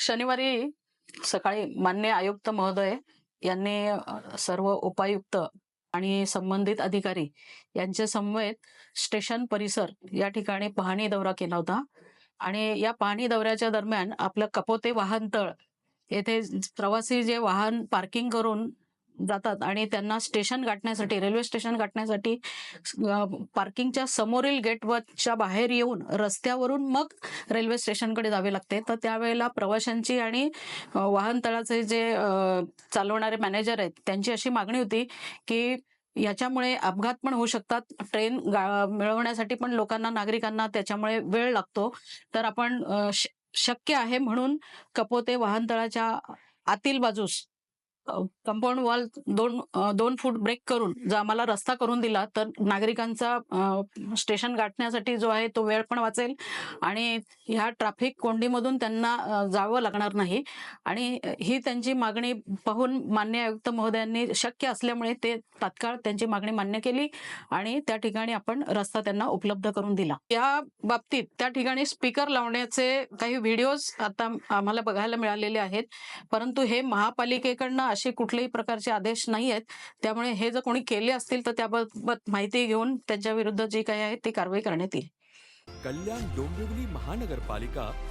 शनिवारी सकाळी मान्य आयुक्त महोदय यांनी सर्व उपायुक्त आणि संबंधित अधिकारी यांच्या समवेत स्टेशन परिसर या ठिकाणी पाहणी दौरा केला होता. आणि या पाहणी दौऱ्याच्या दरम्यान आपलं कपोते वाहनतळ येथे प्रवासी जे वाहन पार्किंग करून जातात. आणि त्यांना स्टेशन गाठण्यासाठी रेल्वे स्टेशन गाठण्यासाठी पार्किंगच्या समोरील गेटवरच्या बाहेर येऊन रस्त्यावरून मग रेल्वे स्टेशनकडे जावे लागते. तर त्यावेळेला प्रवाशांची आणि वाहनतळाचे जे चालवणारे मॅनेजर आहेत त्यांची अशी मागणी होती की याच्यामुळे अपघात पण होऊ शकतात. ट्रेन गा- मिळवण्यासाठी पण लोकांना नागरिकांना त्याच्यामुळे वेळ लागतो. तर आपण श- शक्य आहे म्हणून कपोते वाहनतळाच्या आतील बाजूस कंपाऊंड वॉल दोन दोन फूट ब्रेक करून जर आम्हाला रस्ता करून दिला तर नागरिकांचा स्टेशन गाठण्यासाठी जो आहे तो वेळ पण वाचेल आणि ह्या ट्रॅफिक कोंडीमधून त्यांना जावं लागणार नाही. आणि ही त्यांची मागणी पाहून मान्य आयुक्त महोदयांनी शक्य असल्यामुळे ते तात्काळ त्यांची मागणी मान्य केली आणि त्या ठिकाणी आपण रस्ता त्यांना उपलब्ध करून दिला. या बाबतीत त्या ठिकाणी स्पीकर लावण्याचे काही व्हिडिओज आता आम्हाला बघायला मिळालेले आहेत. परंतु हे महापालिकेकडनं असे कुठलेही प्रकारचे आदेश नाही आहेत त्यामुळे हे जर कोणी केले असतील तर त्याबाबत माहिती घेऊन त्यांच्या विरुद्ध जे काही आहे ते कारवाई करण्यात येईल. कल्याण डोंबिवली महानगरपालिका